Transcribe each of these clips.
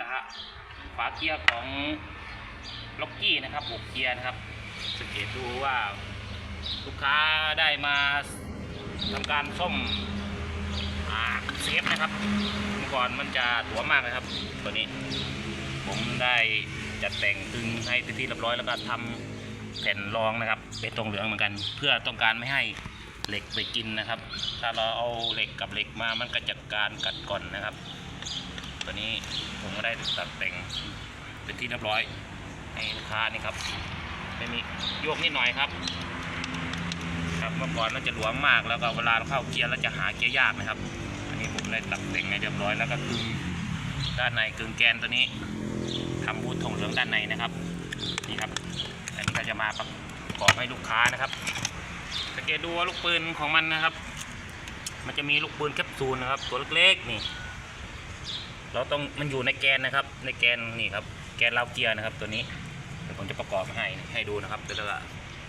นะฮะฝาเกียร์ของล็อกกี้นะครับหกเกียร์นะครับสังเกตดูว่าลูกค้าได้มาทำการซ่อมเซฟนะครับเมื่อก่อนมันจะถัวมากนะครับ ตัวนี้ ผมได้จัดแต่งตึงให้เป็นที่เรียบร้อยแล้วก็ทำแผ่นรองนะครับ เป็นตรงเหลืองเหมือนกัน เพื่อต้องการไม่ให้เหล็กไปกินนะครับ ถ้าเราเอาเหล็กกับเหล็กมามันก็จะการกัดก่อนนะครับ ตัวนี้ผมก็ได้ตัดแต่งเป็นที่เรียบร้อยให้ลูกค้านี่ครับไม่มีโยกนิดหน่อยครับ ครับเมื่อก่อนมันจะหลวมมากแล้วก็เวลาเราเข้าเกียร์แล้วจะหาเกียร์ยากนะครับ อันนี้ผมได้ตัดแต่งให้เรียบร้อยแล้วก็กึงด้านในกึงแกนตัวนี้ทำบูททองเหลืองด้านในนะครับนี่ครับ อันนี้ก็จะมาประกอบให้ลูกค้านะครับสังเกตดูว่าลูกปืนของมันนะครับ มันจะมีลูกปืนแคปซูลนะครับ ตัวเล็กๆนี่ เราต้องมันอยู่ในแกนนะครับ ในแกนนี่ครับ แกนเราวเกียร์นะครับ ตัวนี้เดี๋ยวผมจะประกอบให้ให้ดูนะครับแล้วก็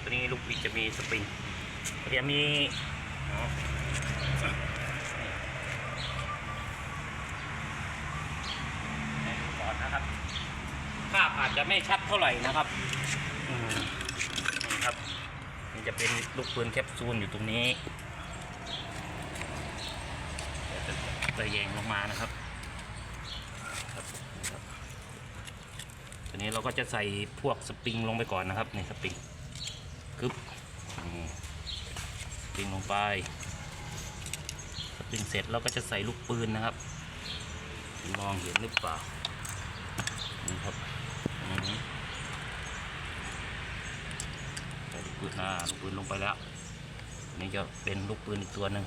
ตัวนี้ลูกบิดจะมีสปริงเดี๋ยวมีก่อนนะครับ ภาพอาจจะไม่ชัดเท่าไหร่นะครับนี่ครับนี่จะเป็นลูกปืนแคปซูลอยู่ตรงนี้จะตะแยงลงมานะครับครับ ตัวนี้เราก็จะใส่พวกสปริงลงไปก่อนนะครับนี่สปริงกึ๊บนี่สปริงลงไปสปริงเสร็จเราก็จะใส่ลูกปืนนะครับ มองเห็นหรือเปล่านี่ครับใส่ลูกปืนอ่าลูกปืนลงไปแล้วนี่จะเป็นลูกปืนอีกตัวหนึ่ง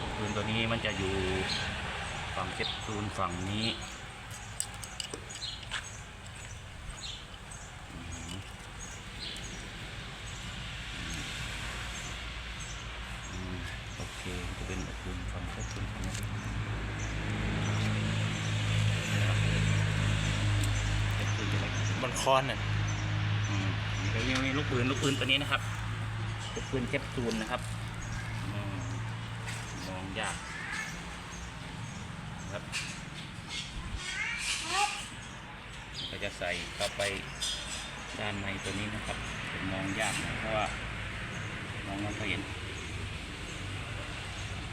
ลูกปืนตัวนี้มันจะอยู่ฝั่งเก็บปืนฝั่งนี้อืมอืมโอเคจะเป็นลูกปืนฝั่งเก็บปืนฝั่งนี้นะครับ เป็นปืนอะไรบอล คอนน่ะอืมนี่ก็ยังมีลูกปืนลูกปืนตัวนี้นะครับลูกปืนแคปซูลนะครับอืมมองยากนะครับก็จะใส่เข้าไปด้านในตัวนี้นะครับมองยากนะเพราะว่ามองไม่ค่อยเห็น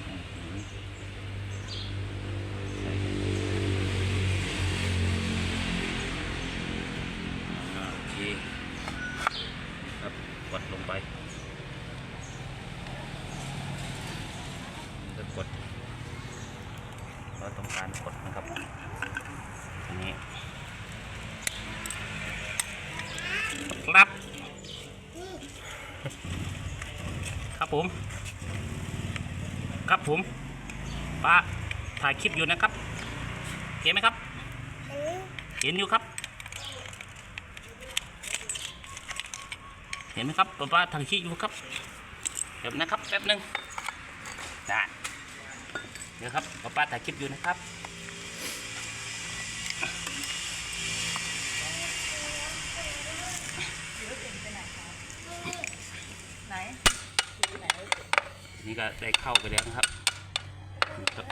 อืมใส่ อ่าโอเคครับกดลงไปแล้ว กด เราต้องการกดนะครับอันนี้ครับครับผม ครับผมป้าถ่ายคลิปอยู่นะครับ เห็นไหมครับ เห็นอยู่ครับ เห็นไหมครับป้าป้าทางขี้อยู่ครับเดี๋ยวนะครับแป๊บหนึงได้ เดี๋ยวครับป้าป้าถ่ายคลิปอยู่นะครับไหนนี่ก็ได้เข้าไปแล้วนะครับนี่ครับ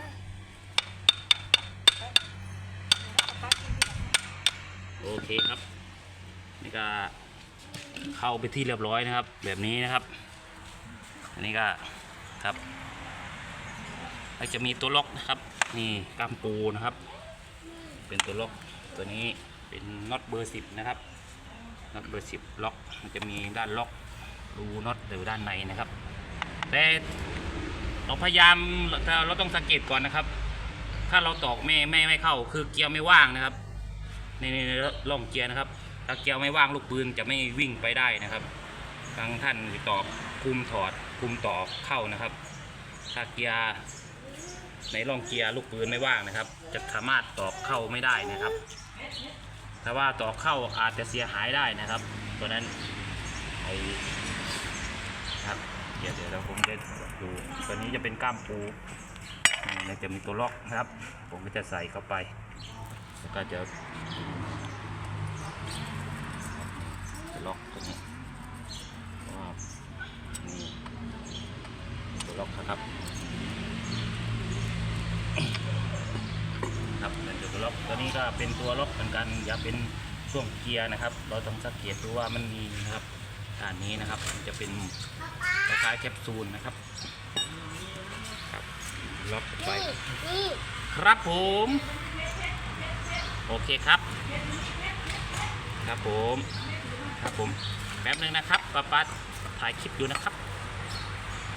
โอเคครับ นี่ก็เข้าไปที่เรียบร้อยนะครับ แบบนี้นะครับ อันนี้ก็ครับ แล้วจะมีตัวล็อกนะครับนี่กำปูนะครับ เป็นตัวล็อกตัวนี้เป็นน็อตเบอร์สิบนะครับน็อตเบอร์สิบล็อกมันจะมีด้านล็อกรูน็อตอยู่ด้านในนะครับ แต่เราพยายามเราเราต้องสังเกตก่อนนะครับ ถ้าเราตอกไม่ไม่ไม่เข้า คือเกียร์ไม่ว่างนะครับในในร่องเกียร์นะครับ ถ้าเกียร์ไม่ว่างลูกปืนจะไม่วิ่งไปได้นะครับทางท่านตอกคุมถอดคุมต่อเข้านะครับถ้าเกียร์ ในร่องเกียร์ลูกปืนไม่ว่างนะครับ จะสามารถตอกเข้าไม่ได้นะครับถ้าว่าตอกเข้าอาจจะเสียหายได้นะครับ ตัวนั้นไอครับเดี๋ยวเดี๋ยวเราผมจะดูตัวนี้จะเป็นกล้ามปูนี่แล้วจะมีตัวล็อกนะครับ ผมก็จะใส่เข้าไป แล้วก็จะจะล็อกตัวนี้ว่านี่ตัวล็อกนะครับ นะครับเป็นตัว ล็อกตัวนี้ก็เป็นตัวล็อกเหมือนกันอย่าเป็นช่วงเกียร์นะครับ เราต้องสังเกตดูว่ามันมีนะครับด้านนี้นะครับมันจะเป็นคล้ายๆแคปซูลนะครับครับล็อกไปครับผมโอเคครับ ครับผมครับผมแป๊บนึงนะครับป้าป้าถ่ายคลิปอยู่นะครับ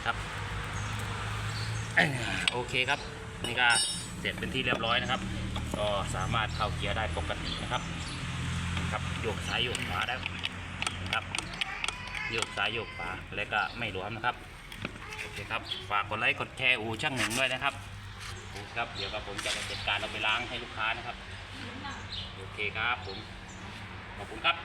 ครับโอเคครับนี่ก็ ร็จเป็นที่เรียบร้อยนะครับ ก็สามารถเข้าเกียร์ได้ปกตินะครับครับโยกซ้ายโยกขวาได้ครับโยกซ้ายโยกขวาแล้วก็ไม่หลวมนะครับโอเคครับฝากกดไลค์กดแชร์อูช่างหนึ่งด้วยนะครับครับเดี๋ยวกับผมจะไปจัดการเอาไปล้างให้ลูกค้านะครับโอเคครับผมขอบคุณครับ